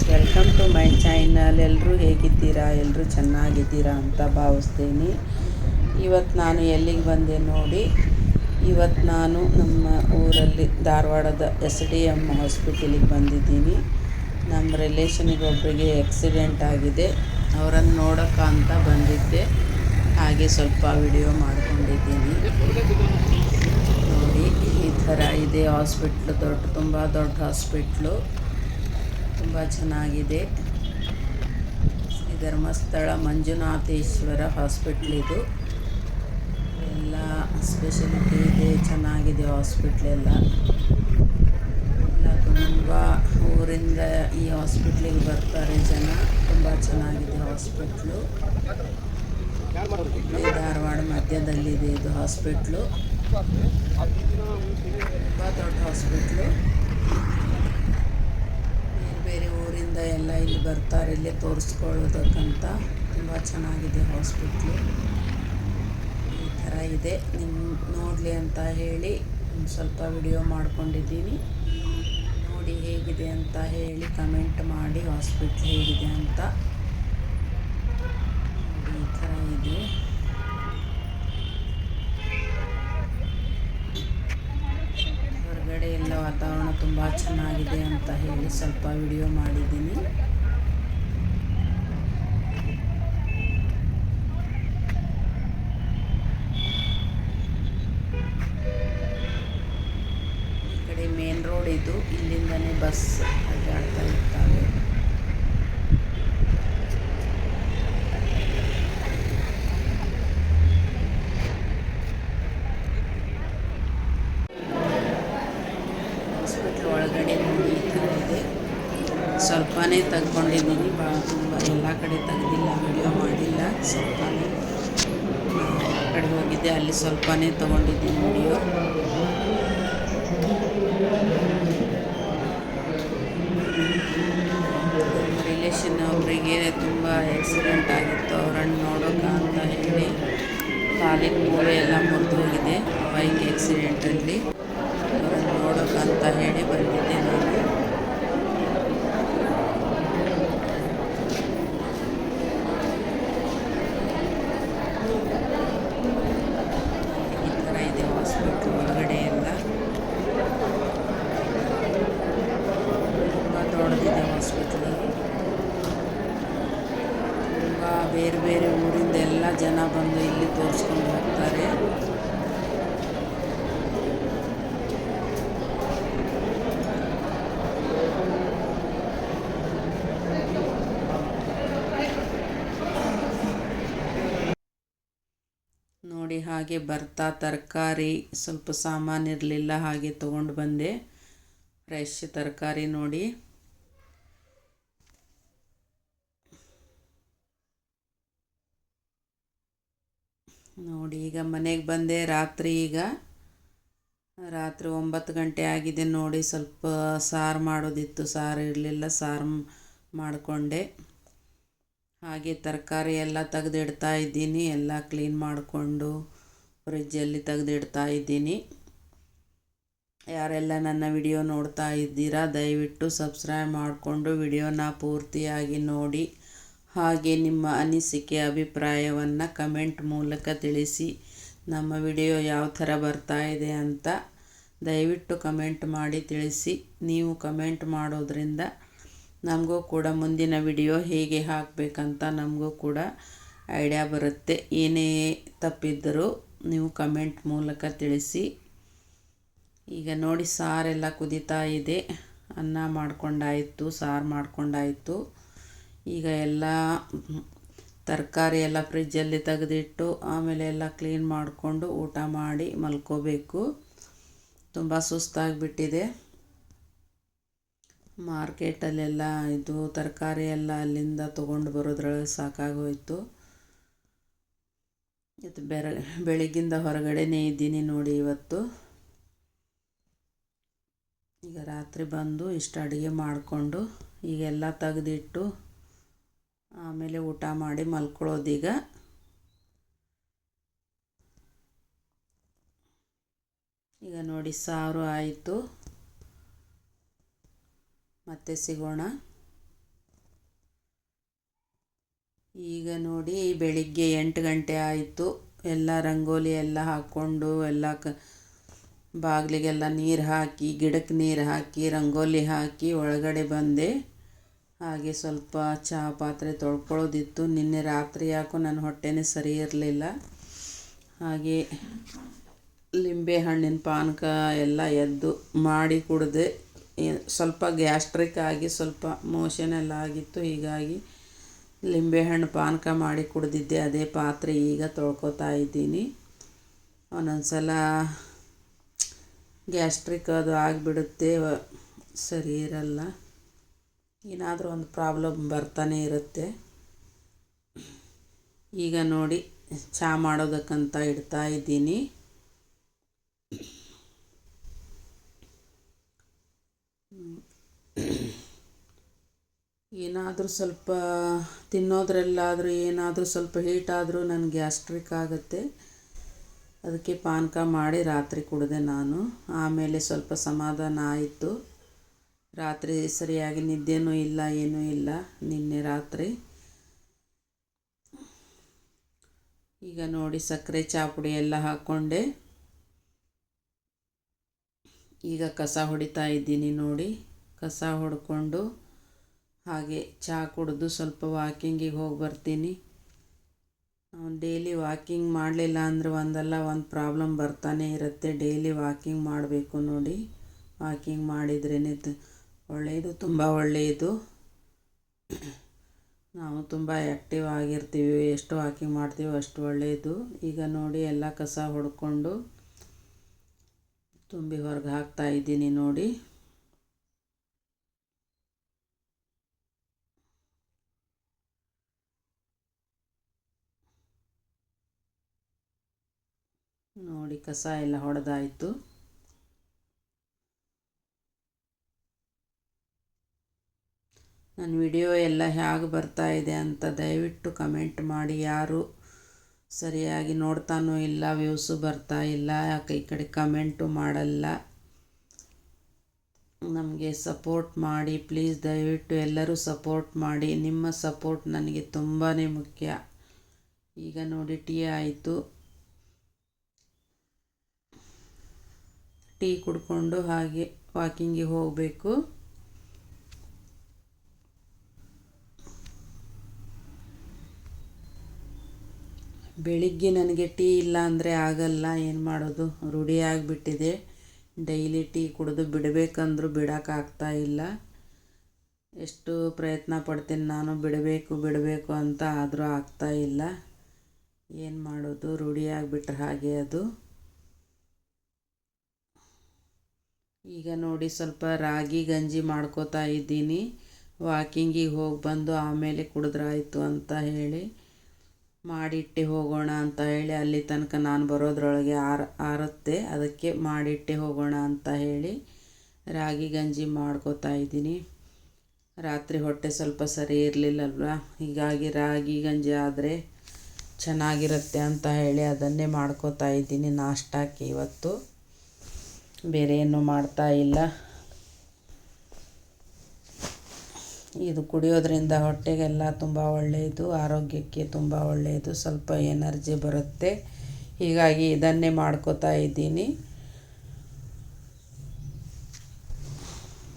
Friends, welcome to my channel. ಎಲ್ಲರೂ ಹೇಗಿದ್ದೀರಾ? ಎಲ್ಲರೂ ಚೆನ್ನಾಗಿದ್ದೀರಾ ಅಂತ ಭಾವಿಸ್ತೀನಿ. ಇವತ್ತು ನಾನು ಎಲ್ಲಿಗೆ ಬಂದೆ ನೋಡಿ, ಇವತ್ತು ನಾನು ನಮ್ಮ ಊರಲ್ಲಿ ಧಾರವಾಡದ ಎಸ್ ಡಿ ಎಂ ಹಾಸ್ಪಿಟಲಿಗೆ ಬಂದಿದ್ದೀನಿ. ನಮ್ಮ ರಿಲೇಷನಿಗೆ ಒಬ್ಬರಿಗೆ ಆಕ್ಸಿಡೆಂಟ್ ಆಗಿದೆ. ಅವರನ್ನು ನೋಡೋಕೆ ಅಂತ ಬಂದಿದ್ದೆ. ಹಾಗೆ ಸ್ವಲ್ಪ ವಿಡಿಯೋ ಮಾಡ್ಕೊಂಡಿದ್ದೀನಿ. ನೋಡಿ, ಈ ಥರ ಇದೆ ಹಾಸ್ಪಿಟ್ಲು. ದೊಡ್ಡ, ತುಂಬ ದೊಡ್ಡ ಹಾಸ್ಪಿಟ್ಲು. ತುಂಬ ಚೆನ್ನಾಗಿದೆ. ಧರ್ಮಸ್ಥಳ ಮಂಜುನಾಥೇಶ್ವರ ಹಾಸ್ಪಿಟ್ಲ್ ಇದು. ಎಲ್ಲ ಸ್ಪೆಷಲಿಟಿ ಇದೆ, ಚೆನ್ನಾಗಿದೆ ಹಾಸ್ಪಿಟ್ಲೆಲ್ಲ ಎಲ್ಲ. ತುಂಬ ಊರಿಂದ ಈ ಹಾಸ್ಪಿಟ್ಲಿಗೆ ಬರ್ತಾರೆ ಜನ. ತುಂಬ ಚೆನ್ನಾಗಿದೆ ಹಾಸ್ಪಿಟ್ಲು. ಧಾರವಾಡ ಮಧ್ಯದಲ್ಲಿದೆ ಇದು ಹಾಸ್ಪಿಟ್ಲು. ತುಂಬ ದೊಡ್ಡ ಹಾಸ್ಪಿಟ್ಲು. ಊರಿಂದ ಎಲ್ಲ ಇಲ್ಲಿ ಬರ್ತಾರೆ, ಇಲ್ಲೇ ತೋರಿಸ್ಕೊಳ್ಳೋದಕ್ಕಂತ ತುಂಬ ಚೆನ್ನಾಗಿದೆ ಹಾಸ್ಪಿಟ್ಲು. ಈ ಥರ ಇದೆ. ನಿಮ್ಮ ನೋಡಲಿ ಅಂತ ಹೇಳಿ ಸ್ವಲ್ಪ ವಿಡಿಯೋ ಮಾಡ್ಕೊಂಡಿದ್ದೀನಿ. ನೋಡಿ ಹೇಗಿದೆ ಅಂತ ಹೇಳಿ ಕಮೆಂಟ್ ಮಾಡಿ ಹಾಸ್ಪಿಟ್ಲ್ ಹೇಗಿದೆ ಅಂತ. ಈ ಥರ ಇದೆ ಹೊರಗಡೆ ಎಲ್ಲ ವಾತಾವರಣ ತುಂಬ ಚೆನ್ನಾಗಿದೆ ಅಂತ ಹೇಳಿ ಸ್ವಲ್ಪ ವಿಡಿಯೋ ಮಾಡಿದ್ದೀನಿ. ಕಡೆ ತೆಗ್ದಿಲ್ಲ ವಿಡಿಯೋ ಮಾಡಿಲ್ಲ, ಸ್ವಲ್ಪನೇ ಕಡೆ ಹೋಗಿದ್ದೆ ಅಲ್ಲಿ ಸ್ವಲ್ಪನೇ ತೊಗೊಂಡಿದ್ದೀನಿ ವಿಡಿಯೋ ರಿಲೇಷನ್ ಅವರಿಗೆ ತುಂಬ ಆಕ್ಸಿಡೆಂಟ್ ಆಗಿತ್ತು. ಅವರನ್ನು ನೋಡೋಕೆ ಅಂತ ಹೇಳಿ ಕಾಲಿನ ಮೂಳೆ ಎಲ್ಲ ಮುರಿದು ಹೋಗಿದೆ. ಬೈಕ್ ಆಕ್ಸಿಡೆಂಟಲ್ಲಿ ಅವರನ್ನು ನೋಡೋಕೆ ಅಂತ ಹೇಳಿ ಬಂದಿದ್ದೆ ನಾನು ಈ ಥರ ಇದೆ ಹಾಸ್ಪಿಟ್ಲ್ ಒಳಗಡೆ ಎಲ್ಲ ತುಂಬ ದೊಡ್ಡದಿದೆ ಹಾಸ್ಪಿಟ್ಲು ತುಂಬ ಬೇರೆ ಬೇರೆ ಊರಿಂದ ಎಲ್ಲ ಜನ ಬಂದು ಇಲ್ಲಿ ತೋರಿಸ್ಕೊಂಡು ಹೋಗ್ತಾರೆ ನೋಡಿ ಹಾಗೆ ಬರ್ತಾ ತರಕಾರಿ ಸ್ವಲ್ಪ ಸಾಮಾನು ಇರಲಿಲ್ಲ ಹಾಗೆ ತೊಗೊಂಡು ಬಂದೆ. ಫ್ರೆಶ್ ತರಕಾರಿ ನೋಡಿ. ನೋಡಿ, ಈಗ ಮನೆಗೆ ಬಂದೆ ರಾತ್ರಿ ಈಗ. ರಾತ್ರಿ ಒಂಬತ್ತು ಗಂಟೆ ಆಗಿದೆ ನೋಡಿ, ಸ್ವಲ್ಪ ಸಾರು ಮಾಡೋದಿತ್ತು, ಸಾರು ಇರಲಿಲ್ಲ, ಸಾರು ಮಾಡಿಕೊಂಡೆ. ಹಾಗೆ ತರಕಾರಿ ಎಲ್ಲ ತೆಗೆದಿಡ್ತಾ ಇದ್ದೀನಿ. ಎಲ್ಲ ಕ್ಲೀನ್ ಮಾಡಿಕೊಂಡು ಫ್ರಿಜ್ಜಲ್ಲಿ ತೆಗೆದಿಡ್ತಾ ಇದ್ದೀನಿ. ಯಾರೆಲ್ಲ ನನ್ನ ವಿಡಿಯೋ ನೋಡ್ತಾ ಇದ್ದೀರಾ, ದಯವಿಟ್ಟು ಸಬ್ಸ್ಕ್ರೈಬ್ ಮಾಡಿಕೊಂಡು ವಿಡಿಯೋನ ಪೂರ್ತಿಯಾಗಿ ನೋಡಿ. ಹಾಗೆ ನಿಮ್ಮ ಅನಿಸಿಕೆ, ಅಭಿಪ್ರಾಯವನ್ನು ಕಮೆಂಟ್ ಮೂಲಕ ತಿಳಿಸಿ. ನಮ್ಮ ವಿಡಿಯೋ ಯಾವ ಥರ ಬರ್ತಾ ಇದೆ ಅಂತ ದಯವಿಟ್ಟು ಕಮೆಂಟ್ ಮಾಡಿ ತಿಳಿಸಿ. ನೀವು ಕಮೆಂಟ್ ಮಾಡೋದ್ರಿಂದ ನಮಗೂ ಕೂಡ ಮುಂದಿನ ವಿಡಿಯೋ ಹೇಗೆ ಹಾಕಬೇಕಂತ ನಮಗೂ ಕೂಡ ಐಡಿಯಾ ಬರುತ್ತೆ. ಏನೇ ತಪ್ಪಿದ್ದರೂ ನೀವು ಕಮೆಂಟ್ ಮೂಲಕ ತಿಳಿಸಿ. ಈಗ ನೋಡಿ ಸಾರೆಲ್ಲ ಕುದೀತಾ ಇದೆ. ಅನ್ನ ಮಾಡ್ಕೊಂಡಾಯಿತು, ಸಾರು ಮಾಡ್ಕೊಂಡಾಯಿತು. ಈಗ ಎಲ್ಲ ತರಕಾರಿ ಎಲ್ಲ ಫ್ರಿಜ್ಜಲ್ಲಿ ತೆಗೆದಿಟ್ಟು ಆಮೇಲೆ ಎಲ್ಲ ಕ್ಲೀನ್ ಮಾಡಿಕೊಂಡು ಊಟ ಮಾಡಿ ಮಲ್ಕೋಬೇಕು. ತುಂಬ ಸುಸ್ತಾಗಿಬಿಟ್ಟಿದೆ. ಮಾರ್ಕೆಟಲ್ಲೆಲ್ಲ ಇದು ತರಕಾರಿ ಎಲ್ಲ ಅಲ್ಲಿಂದ ತೊಗೊಂಡು ಬರೋದ್ರೊಳಗೆ ಸಾಕಾಗೋಯಿತು. ಇದು ಬೆರ ಬೆಳಗ್ಗಿಂದ ಹೊರಗಡೆನೇ ಇದ್ದೀನಿ ನೋಡಿ ಇವತ್ತು. ಈಗ ರಾತ್ರಿ ಬಂದು ಇಷ್ಟು ಅಡುಗೆ ಮಾಡಿಕೊಂಡು ಈಗೆಲ್ಲ ತೆಗೆದಿಟ್ಟು ಆಮೇಲೆ ಊಟ ಮಾಡಿ ಮಲ್ಕೊಳ್ಳೋದೀಗ. ಈಗ ನೋಡಿ ಸಾರು ಆಯಿತು. ಮತ್ತೆ ಸಿಗೋಣ. ಈಗ ನೋಡಿ ಬೆಳಿಗ್ಗೆ ಎಂಟು ಗಂಟೆ ಆಯಿತು. ಎಲ್ಲ ರಂಗೋಲಿ ಎಲ್ಲ ಹಾಕ್ಕೊಂಡು ಎಲ್ಲ ಕ ಬಾಗಿಲಿಗೆಲ್ಲ ನೀರು ಹಾಕಿ ಗಿಡಕ್ಕೆ ನೀರು ಹಾಕಿ, ರಂಗೋಲಿ ಹಾಕಿ ಒಳಗಡೆ ಬಂದೆ. ಹಾಗೆ ಸ್ವಲ್ಪ ಚಹಾ ಪಾತ್ರೆ ತೊಳ್ಕೊಳ್ಳೋದಿತ್ತು. ನಿನ್ನೆ ರಾತ್ರಿ ಯಾಕೋ ನನ್ನ ಹೊಟ್ಟೆನೇ ಸರಿ ಇರಲಿಲ್ಲ. ಹಾಗೆ ಲಿಂಬೆ ಹಣ್ಣಿನ ಪಾನಕ ಎಲ್ಲ ಎದ್ದು ಮಾಡಿ ಕುಡಿದೆ. ಸ್ವಲ್ಪ ಗ್ಯಾಸ್ಟ್ರಿಕ್ ಆಗಿ ಸ್ವಲ್ಪ ಮೋಷನ್ ಎಲ್ಲ ಆಗಿತ್ತು, ಹೀಗಾಗಿ ಲಿಂಬೆಹಣ್ಣು ಪಾನಕ ಮಾಡಿ ಕುಡಿದಿದ್ದೆ. ಅದೇ ಪಾತ್ರೆ ಈಗ ತೊಳ್ಕೊತಾ ಇದ್ದೀನಿ. ಒಂದೊಂದು ಸಲ ಗ್ಯಾಸ್ಟ್ರಿಕ್ ಅದು ಆಗಿಬಿಡುತ್ತೆ, ಸರಿ ಇರಲ್ಲ. ಏನಾದರೂ ಒಂದು ಪ್ರಾಬ್ಲಮ್ ಬರ್ತಾನೆ ಇರುತ್ತೆ. ಈಗ ನೋಡಿ ಚಹಾ ಮಾಡೋದಕ್ಕಂತ ಇಡ್ತಾ ಇದ್ದೀನಿ. ಏನಾದರೂ ಸ್ವಲ್ಪ ತಿನ್ನೋದ್ರಲ್ಲಾದರೂ, ಏನಾದರೂ ಸ್ವಲ್ಪ ಹೀಟ್ ಆದರೂ ನನಗೆ ಗ್ಯಾಸ್ಟ್ರಿಕ್ ಆಗುತ್ತೆ. ಅದಕ್ಕೆ ಪಾನಕ ಮಾಡಿ ರಾತ್ರಿ ಕುಡಿದೆ ನಾನು. ಆಮೇಲೆ ಸ್ವಲ್ಪ ಸಮಾಧಾನ ಆಯಿತು. ರಾತ್ರಿ ಸರಿಯಾಗಿ ನಿದ್ದೆನೂ ಇಲ್ಲ, ಏನೂ ಇಲ್ಲ. ನಿನ್ನೆ ರಾತ್ರಿ. ಈಗ ನೋಡಿ ಸಕ್ಕರೆ ಚಾಪುಡಿ ಎಲ್ಲ ಹಾಕ್ಕೊಂಡೆ ಈಗ ಕಸ ಹೊಡಿತಾ ಇದ್ದೀನಿ ನೋಡಿ. ಕಸ ಹೊಡ್ಕೊಂಡು ಹಾಗೆ ಚಹಾ ಕುಡಿದು ಸ್ವಲ್ಪ ವಾಕಿಂಗಿಗೆ ಹೋಗಿ ಬರ್ತೀನಿ. ಡೈಲಿ ವಾಕಿಂಗ್ ಮಾಡಲಿಲ್ಲ ಅಂದರೆ ಒಂದಲ್ಲ, ಒಂದು ಪ್ರಾಬ್ಲಮ್ ಬರ್ತಾನೆ ಇರುತ್ತೆ. ಡೈಲಿ ವಾಕಿಂಗ್ ಮಾಡಬೇಕು ನೋಡಿ. ವಾಕಿಂಗ್ ಮಾಡಿದ್ರೇ ಒಳ್ಳೆಯದು ತುಂಬ ಒಳ್ಳೆಯದು ನಾವು ತುಂಬ ಆ್ಯಕ್ಟಿವ್ ಆಗಿರ್ತೀವಿ. ಎಷ್ಟು ವಾಕಿಂಗ್ ಮಾಡ್ತೀವಿ ಅಷ್ಟು ಒಳ್ಳೆಯದು ಈಗ ನೋಡಿ ಎಲ್ಲ ಕಸ ಹೊಡ್ಕೊಂಡು ತುಂಬಿ ಹೊರಗೆ ಹಾಕ್ತಾ ಇದ್ದೀನಿ ನೋಡಿ. ನೋಡಿ ಕಸ ಎಲ್ಲ ಹೊಡೆದಾಯಿತು. ನನ್ನ ವಿಡಿಯೋ ಎಲ್ಲ ಹೇಗೆ ಬರ್ತಾ ಇದೆ ಅಂತ ದಯವಿಟ್ಟು ಕಮೆಂಟ್ ಮಾಡಿ ಯಾರು. ಸರಿಯಾಗಿ ನೋಡ್ತಾನೂ ಇಲ್ಲ, ವ್ಯೂಸು ಬರ್ತಾ ಇಲ್ಲ ಯಾಕೆ ಈ ಕಡೆ ಕಮೆಂಟು ಮಾಡಲ್ಲ. ನಮಗೆ ಸಪೋರ್ಟ್ ಮಾಡಿ, ಪ್ಲೀಸ್ ದಯವಿಟ್ಟು ಎಲ್ಲರೂ ಸಪೋರ್ಟ್ ಮಾಡಿ. ನಿಮ್ಮ ಸಪೋರ್ಟ್ ನನಗೆ ತುಂಬಾ ಮುಖ್ಯ. ಈಗ ನೋಡಿ, ಟೀ ಆಯಿತು. ಟೀ ಕುಡ್ಕೊಂಡು ಹಾಗೆ ವಾಕಿಂಗಿಗೆ ಹೋಗಬೇಕು. ಬೆಳಿಗ್ಗೆ ನನಗೆ ಟೀ ಇಲ್ಲ ಅಂದರೆ ಆಗಲ್ಲ, ಏನು ಮಾಡೋದು? ರೂಢಿಯಾಗಿಬಿಟ್ಟಿದೆ ಡೈಲಿ ಟೀ ಕುಡಿದು ಬಿಡಬೇಕಂದ್ರೂ ಬಿಡೋಕ್ಕಾಗ್ತಾ ಇಲ್ಲ. ಎಷ್ಟು ಪ್ರಯತ್ನ ಪಡ್ತೀನಿ ನಾನು, ಬಿಡಬೇಕು ಬಿಡಬೇಕು ಅಂತ ಆದರೂ ಆಗ್ತಾ ಇಲ್ಲ. ಏನು ಮಾಡೋದು? ರೂಢಿಯಾಗಿಬಿಟ್ರೆ ಹಾಗೆ ಅದು. ಈಗ ನೋಡಿ, ಸ್ವಲ್ಪ ರಾಗಿ ಗಂಜಿ ಮಾಡ್ಕೋತಾ ಇದ್ದೀನಿ. ವಾಕಿಂಗಿಗೆ ಹೋಗಿ ಬಂದು ಆಮೇಲೆ ಕುಡಿದ್ರಾಯಿತು ಅಂತ ಹೇಳಿ. ಮಾಡಿಟ್ಟೆ ಹೋಗೋಣ ಅಂತ ಹೇಳಿ ಅಲ್ಲಿ ತನಕ ನಾನು ಬರೋದ್ರೊಳಗೆ ಆರ, ಆರುತ್ತೆ. ಅದಕ್ಕೆ ಮಾಡಿಟ್ಟೆ ಹೋಗೋಣ ಅಂತ ಹೇಳಿ ರಾಗಿ ಗಂಜಿ ಮಾಡ್ಕೋತಾ ಇದ್ದೀನಿ. ರಾತ್ರಿ ಹೊಟ್ಟೆ ಸ್ವಲ್ಪ ಸರಿ ಇರಲಿಲ್ಲಲ್ವ? ಹೀಗಾಗಿ ರಾಗಿ ಗಂಜಿ ಆದರೆ ಚೆನ್ನಾಗಿರುತ್ತೆ ಅಂತ ಹೇಳಿ ಅದನ್ನೇ ಮಾಡ್ಕೋತಾ ಇದ್ದೀನಿ ನಾಷ್ಟಕ್ಕೆ ಇವತ್ತು. ಬೇರೆ ಏನು ಮಾಡ್ತಾ ಇಲ್ಲ. ಇದು ಕುಡಿಯೋದ್ರಿಂದ ಹೊಟ್ಟೆಗೆಲ್ಲ ತುಂಬ ಒಳ್ಳೆಯದು, ಆರೋಗ್ಯಕ್ಕೆ ತುಂಬ ಒಳ್ಳೆಯದು, ಸ್ವಲ್ಪ ಎನರ್ಜಿ ಬರುತ್ತೆ. ಹೀಗಾಗಿ ಇದನ್ನೇ ಮಾಡ್ಕೋತಾ ಇದ್ದೀನಿ.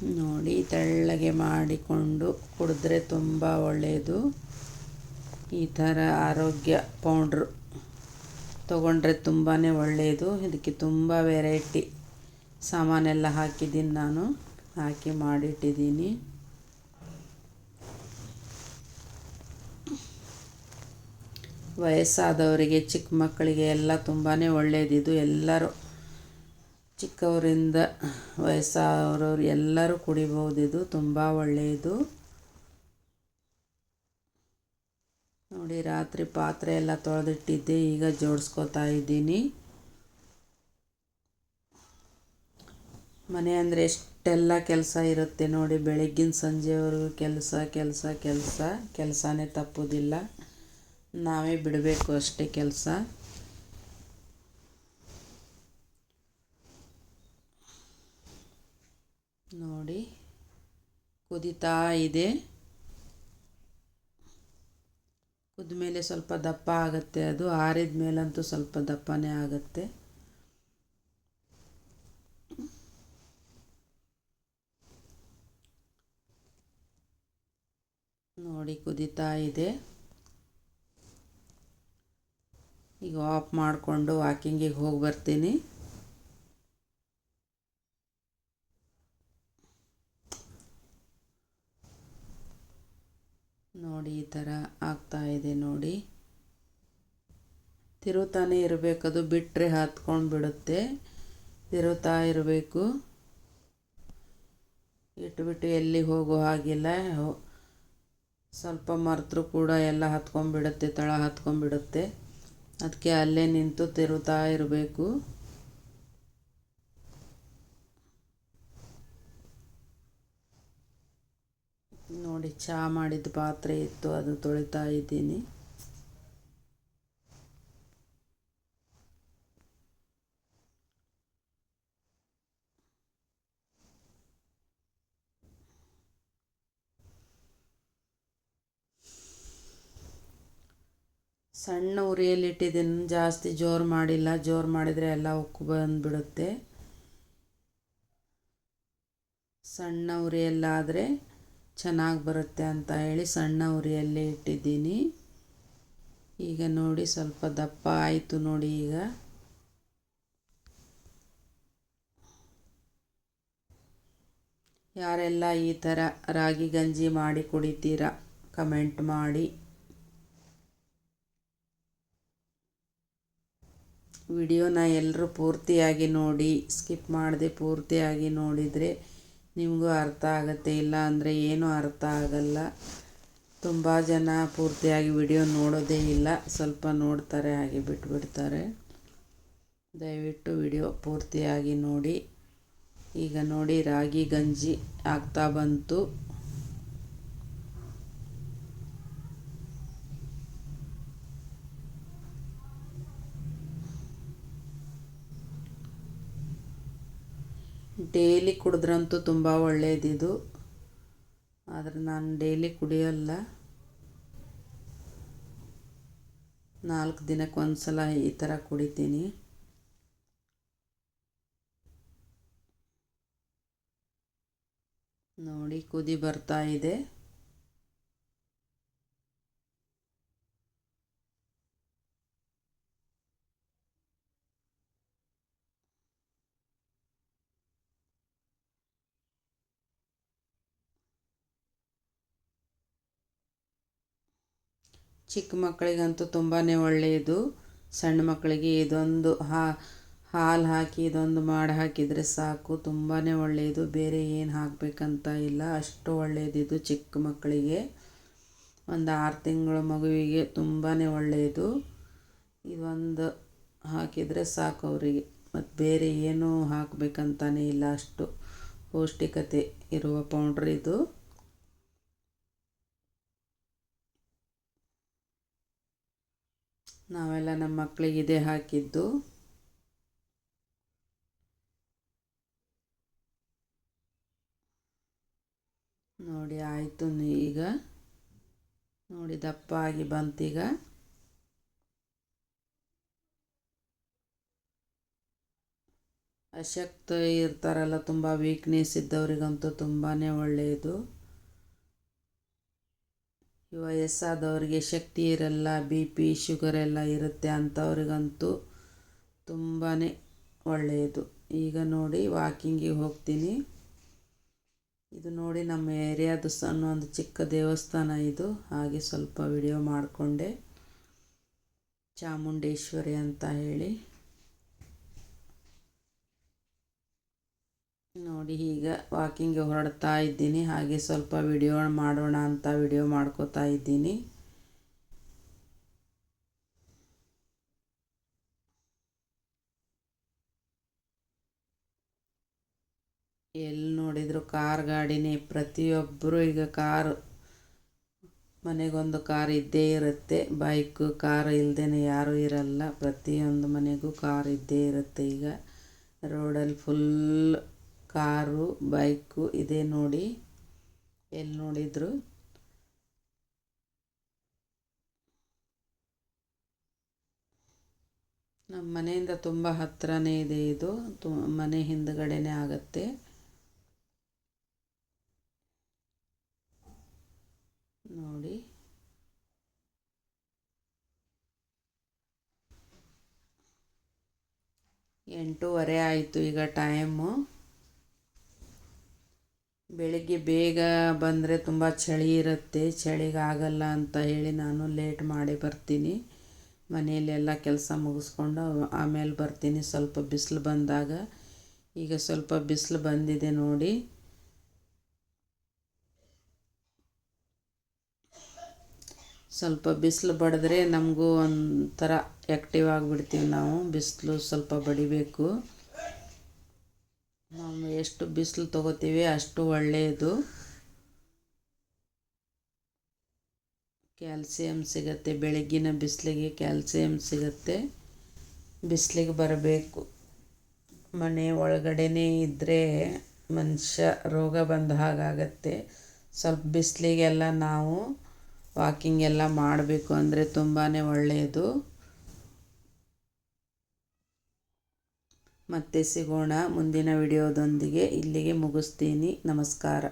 ನೋಡಿ, ತೆಳ್ಳಗೆ ಮಾಡಿಕೊಂಡು ಕುಡಿದ್ರೆ ತುಂಬ ಒಳ್ಳೆಯದು. ಈ ಥರ ಆರೋಗ್ಯ ಪೌಡ್ರು ತೊಗೊಂಡ್ರೆ ತುಂಬಾ ಒಳ್ಳೆಯದು. ಇದಕ್ಕೆ ತುಂಬ ವೆರೈಟಿ ಸಾಮಾನೆಲ್ಲ ಹಾಕಿದ್ದೀನಿ ನಾನು. ಹಾಕಿ ಮಾಡಿಟ್ಟಿದ್ದೀನಿ. ವಯಸ್ಸಾದವರಿಗೆ, ಚಿಕ್ಕ ಮಕ್ಕಳಿಗೆ ಎಲ್ಲ ತುಂಬಾ ಒಳ್ಳೆಯದಿದು ಎಲ್ಲರೂ ಚಿಕ್ಕವರಿಂದ ವಯಸ್ಸಾದವರವ್ರು ಎಲ್ಲರೂ ಕುಡಿಬೋದಿದು ತುಂಬ ಒಳ್ಳೆಯದು ನೋಡಿ, ರಾತ್ರಿ ಪಾತ್ರೆ ಎಲ್ಲ ತೊಳೆದಿಟ್ಟಿದ್ದೆ. ಈಗ ಜೋಡಿಸ್ಕೋತಾ ಇದ್ದೀನಿ. ಮನೆ ಅಂದರೆ ಎಷ್ಟೆಲ್ಲ ಕೆಲಸ ಇರುತ್ತೆ ನೋಡಿ. ಬೆಳಗ್ಗಿನ ಸಂಜೆವರೆಗೂ ಕೆಲಸ ಕೆಲಸ ಕೆಲಸ. ಕೆಲಸನೇ ತಪ್ಪೋದಿಲ್ಲ. ನಾವೇ ಬಿಡಬೇಕು ಅಷ್ಟೇ ಕೆಲಸ. ನೋಡಿ, ಕುದಿತಾ ಇದೆ. ಕುದ್ಮೇಲೆ ಸ್ವಲ್ಪ ದಪ್ಪ ಆಗುತ್ತೆ ಅದು, ಆರಿದ ಮೇಲಂತೂ ಸ್ವಲ್ಪ ದಪ್ಪನೇ ಆಗುತ್ತೆ. ನೋಡಿ, ಕುದಿತಾ ಇದೆ. ಈಗ ಆಫ್ ಮಾಡಿಕೊಂಡು ವಾಕಿಂಗಿಗೆ ಹೋಗಿ ಬರ್ತೀನಿ. ನೋಡಿ ಈ ಥರ ಆಗ್ತಾ ಇದೆ ನೋಡಿ. ತಿರುತಾನೆ ಇರಬೇಕದು ಬಿಟ್ಟರೆ ಹತ್ಕೊಂಡು ಬಿಡುತ್ತೆ. ತಿರುತಾ ಇರಬೇಕು. ಇಟ್ಬಿಟ್ಟು ಎಲ್ಲಿ ಹೋಗೋ ಹಾಗಿಲ್ಲ. ಸ್ವಲ್ಪ ಮರೆತರೂ ಕೂಡ ಎಲ್ಲ ಹತ್ಕೊಂಡ್ಬಿಡುತ್ತೆ, ತಳ ಹತ್ಕೊಂಡ್ಬಿಡುತ್ತೆ. ಅದಕ್ಕೆ ಅಲ್ಲೇ ನಿಂತು ತಿರುತ್ತಾ ಇರಬೇಕು. ನೋಡಿ ಚಹಾ ಮಾಡಿದ ಪಾತ್ರೆ ಇತ್ತು ಅದು ತೊಳಿತಾ ಇದ್ದೀನಿ. ಸಣ್ಣ ಉರಿಯಲ್ಲಿ ಇಟ್ಟಿದ್ದೀನಿ, ಜಾಸ್ತಿ ಜೋರು ಮಾಡಿಲ್ಲ. ಜೋರು ಮಾಡಿದರೆ ಎಲ್ಲ ಉಕ್ಕು ಬಂದುಬಿಡುತ್ತೆ. ಸಣ್ಣ ಉರಿಯಲ್ಲಾದರೆ ಚೆನ್ನಾಗಿ ಬರುತ್ತೆ ಅಂತ ಹೇಳಿ ಸಣ್ಣ ಉರಿಯಲ್ಲಿ ಇಟ್ಟಿದ್ದೀನಿ. ಈಗ ನೋಡಿ ಸ್ವಲ್ಪ ದಪ್ಪ ಆಯಿತು ನೋಡಿ ಈಗ. ಯಾರೆಲ್ಲ ಈ ಥರ ರಾಗಿ ಗಂಜಿ ಮಾಡಿ ಕುಡಿತೀರಾ, ಕಮೆಂಟ್ ಮಾಡಿ. ವಿಡಿಯೋನ ಎಲ್ಲರೂ ಪೂರ್ತಿಯಾಗಿ ನೋಡಿ, ಸ್ಕಿಪ್ ಮಾಡದೆ ಪೂರ್ತಿಯಾಗಿ ನೋಡಿದರೆ ನಿಮಗೂ ಅರ್ಥ ಆಗುತ್ತೆ. ಇಲ್ಲ ಅಂದರೆ ಏನೂ ಅರ್ಥ ಆಗಲ್ಲ. ತುಂಬ ಜನ ಪೂರ್ತಿಯಾಗಿ ವಿಡಿಯೋ ನೋಡೋದೇ ಇಲ್ಲ. ಸ್ವಲ್ಪ ನೋಡ್ತಾರೆ, ಹಾಗೆ ಬಿಟ್ಬಿಡ್ತಾರೆ. ದಯವಿಟ್ಟು ವಿಡಿಯೋ ಪೂರ್ತಿಯಾಗಿ ನೋಡಿ. ಈಗ ನೋಡಿ ರಾಗಿ ಗಂಜಿ ಆಗ್ತಾ ಬಂತು. ಡೈಲಿ ಕುಡಿದ್ರಂತೂ ತುಂಬ ಒಳ್ಳೆಯದಿದು ಆದರೆ ನಾನು ಡೈಲಿ ಕುಡಿಯೋಲ್ಲ. ನಾಲ್ಕು ದಿನಕ್ಕೆ ಒಂದು ಸಲ ಈ ಥರ ಕುಡಿತೀನಿ. ನೋಡಿ, ಕುದಿ ಬರ್ತಾ ಇದೆ. ಚಿಕ್ಕ ಮಕ್ಕಳಿಗಂತೂ ತುಂಬಾ ಒಳ್ಳೆಯದು. ಸಣ್ಣ ಮಕ್ಕಳಿಗೆ ಇದೊಂದು ಹಾ, ಹಾಲು ಹಾಕಿ, ಇದೊಂದು ಮಾಡಿ ಹಾಕಿದರೆ ಸಾಕು. ತುಂಬಾ ಒಳ್ಳೆಯದು. ಬೇರೆ ಏನು ಹಾಕಬೇಕಂತ ಇಲ್ಲ. ಅಷ್ಟು ಒಳ್ಳೆಯದಿದು ಚಿಕ್ಕ ಮಕ್ಕಳಿಗೆ. ಒಂದು ಆರು ತಿಂಗಳ ಮಗುವಿಗೆ ತುಂಬಾ ಒಳ್ಳೆಯದು. ಇದೊಂದು ಹಾಕಿದರೆ ಸಾಕು ಅವರಿಗೆ. ಮತ್ತು ಬೇರೆ ಏನೂ ಹಾಕಬೇಕಂತಾನೇ ಇಲ್ಲ. ಅಷ್ಟು ಪೌಷ್ಟಿಕತೆ ಇರುವ ಪೌಡ್ರ್ ಇದು. ನಾವೆಲ್ಲ ನಮ್ಮ ಮಕ್ಕಳಿಗೆ ಇದೇ ಹಾಕಿದ್ದು. ನೋಡಿ ಆಯಿತು ಈಗ. ನೋಡಿ ದಪ್ಪ ಆಗಿ ಬಂತೀಗ. ಅಶಕ್ತ ಇರ್ತಾರಲ್ಲ, ತುಂಬ ವೀಕ್ನೆಸ್ ಇದ್ದವರಿಗಂತೂ ತುಂಬಾ ಒಳ್ಳೆಯದು. ಈ ವಯಸ್ಸಾದವ್ರಿಗೆ ಶಕ್ತಿ ಇರಲ್ಲ, ಬಿ ಪಿ, ಶುಗರ್ ಎಲ್ಲ ಇರುತ್ತೆ ಅಂಥವ್ರಿಗಂತೂ ತುಂಬಾ ಒಳ್ಳೆಯದು. ಈಗ ನೋಡಿ, ವಾಕಿಂಗಿಗೆ ಹೋಗ್ತೀನಿ. ಇದು ನೋಡಿ ನಮ್ಮ ಏರಿಯಾದ ಸಣ್ಣ ಒಂದು ಚಿಕ್ಕ ದೇವಸ್ಥಾನ ಇದು. ಹಾಗೆ ಸ್ವಲ್ಪ ವಿಡಿಯೋ ಮಾಡಿಕೊಂಡೆ. ಚಾಮುಂಡೇಶ್ವರಿ ಅಂತ ಹೇಳಿ. ನೋಡಿ ಈಗ ವಾಕಿಂಗ್ ಹೊರಡ್ತಾ ಇದ್ದೀನಿ. ಹಾಗೆ ಸ್ವಲ್ಪ ವಿಡಿಯೋ ಮಾಡೋಣ ಅಂತ ವಿಡಿಯೋ ಮಾಡ್ಕೋತಾ ಇದ್ದೀನಿ. ಎಲ್ಲಿ ನೋಡಿದ್ರು ಕಾರ್ ಗಾಡಿನೇ? ಪ್ರತಿಯೊಬ್ಬರು ಈಗ ಕಾರ್, ಮನೆಗೊಂದು ಕಾರ್ ಇದ್ದೇ ಇರುತ್ತೆ. ಬೈಕು ಕಾರ್ ಇಲ್ಲದೇ ಯಾರೂ ಇರಲ್ಲ. ಪ್ರತಿಯೊಂದು ಮನೆಗೂ ಕಾರ್ ಇದ್ದೇ ಇರುತ್ತೆ ಈಗ. ರೋಡಲ್ಲಿ ಫುಲ್ ಕಾರು, ಬೈಕು ಇದೆ ನೋಡಿ ಎಲ್ಲಿ ನೋಡಿದ್ರು. ನಮ್ಮ ಮನೆಯಿಂದ ತುಂಬ ಹತ್ತಿರನೇ ಇದೆ ಇದು. ತು, ಮನೆ ಹಿಂದ್ಗಡೆನೆ ಆಗತ್ತೆ. ನೋಡಿ. ಎಂಟೂವರೆ ಆಯಿತು ಈಗ ಟೈಮು ಬೆಳಿಗ್ಗೆ ಬೇಗ ಬಂದರೆ ತುಂಬ ಚಳಿ ಇರುತ್ತೆ. ಚಳಿಗಾಗಲ್ಲ ಅಂತ ಹೇಳಿ ನಾನು ಲೇಟ್ ಮಾಡಿ ಬರ್ತೀನಿ. ಮನೆಯಲ್ಲೆಲ್ಲ ಕೆಲಸ ಮುಗಿಸ್ಕೊಂಡು ಆಮೇಲೆ ಬರ್ತೀನಿ. ಸ್ವಲ್ಪ ಬಿಸಿಲು ಬಂದಾಗ. ಈಗ ಸ್ವಲ್ಪ ಬಿಸಿಲು ಬಂದಿದೆ ನೋಡಿ. ಸ್ವಲ್ಪ ಬಿಸಿಲು ಬಡಿದ್ರೆ ನಮಗೂ ಒಂಥರ ಆ್ಯಕ್ಟಿವ್ ಆಗಿಬಿಡ್ತೀವಿ ನಾವು. ಬಿಸಿಲು ಸ್ವಲ್ಪ ಬಡಿಬೇಕು. ನಾವು ಎಷ್ಟು ಬಿಸಿಲು ತಗೋತೀವಿ ಅಷ್ಟು ಒಳ್ಳೆಯದು. ಕ್ಯಾಲ್ಸಿಯಂ ಸಿಗುತ್ತೆ, ಬೆಳಗ್ಗಿನ ಬಿಸಿಲಿಗೆ ಕ್ಯಾಲ್ಸಿಯಂ ಸಿಗುತ್ತೆ. ಬಿಸಿಲಿಗೆ ಬರಬೇಕು. ಮನೆ ಒಳಗಡೆನೇ ಇದ್ದರೆ ಮನುಷ್ಯ ರೋಗ ಬಂದ ಹಾಗಾಗತ್ತೆ. ಸ್ವಲ್ಪ ಬಿಸಿಲಿಗೆಲ್ಲ ನಾವು ವಾಕಿಂಗ್ ಎಲ್ಲ ಮಾಡಬೇಕು ಅಂದರೆ ತುಂಬಾ ಒಳ್ಳೆಯದು. ಮತ್ತೆ ಸಿಗೋಣ ಮುಂದಿನ ವಿಡಿಯೋದೊಂದಿಗೆ. ಇಲ್ಲಿಗೆ ಮುಗಿಸ್ತೀನಿ. ನಮಸ್ಕಾರ.